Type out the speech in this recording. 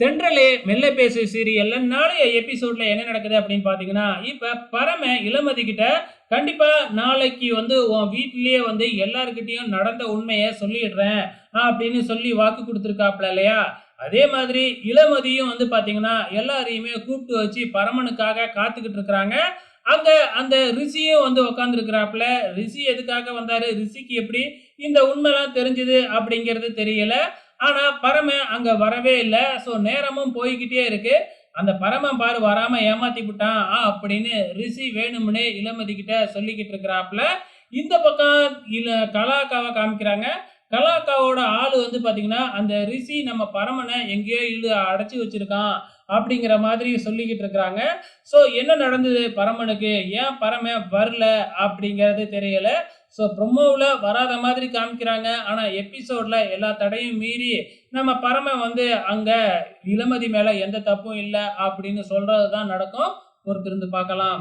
தென்றலே மெல்ல பேசு சீரியல்ல நாளைய எபிசோட்ல என்ன நடக்குது அப்படின்னு பாத்தீங்கன்னா இப்ப பரம இளமதி கிட்ட கண்டிப்பா நாளைக்கு வந்து உன் வீட்டிலேயே வந்து எல்லாருக்கிட்டையும் நடந்த உண்மையை சொல்லிடுறேன் அப்படின்னு சொல்லி வாக்கு கொடுத்துருக்காப்ல இல்லையா? அதே மாதிரி இளமதியும் வந்து பாத்தீங்கன்னா எல்லாரையுமே கூப்பிட்டு வச்சு பரமனுக்காக காத்துக்கிட்டு இருக்கிறாங்க. அங்க அந்த ரிஷியும் வந்து உக்காந்துருக்கிறாப்புல ரிஷி எதுக்காக வந்தாரு? ரிஷிக்கு எப்படி இந்த உண்மைலாம் தெரிஞ்சது அப்படிங்கிறது தெரியல. ஆனா பரமன் அங்க வரவே இல்லை. ஸோ நேரமும் போய்கிட்டே இருக்கு. அந்த பரமன் பாரு வராம ஏமாத்தி விட்டான். ஆ அப்படின்னு ரிஷி வேணும்னே இளமதி கிட்ட சொல்லிக்கிட்டு இருக்கிறாப்புல. இந்த பக்கம் இல கலாக்காவை காமிக்கிறாங்க. கலாக்காவோட ஆள் வந்து பார்த்தீங்கன்னா அந்த ரிஷி நம்ம பரமனை எங்கேயோ இழு அடைச்சி வச்சிருக்கான் அப்படிங்கிற மாதிரி சொல்லிக்கிட்டு இருக்கிறாங்க. ஸோ என்ன நடந்தது பரமனுக்கு? ஏன் பரமன் வரல அப்படிங்கிறது தெரியலை. ஸோ ப்ரொமோவில் வராத மாதிரி காமிக்கிறாங்க. ஆனால் எபிசோடில் எல்லா தடையும் மீறி நம்ம பரம வந்து அங்கே இளமதி மேலே எந்த தப்பும் இல்லை அப்படின்னு சொல்கிறது தான் நடக்கும். பொறுத்திருந்து பார்க்கலாம்.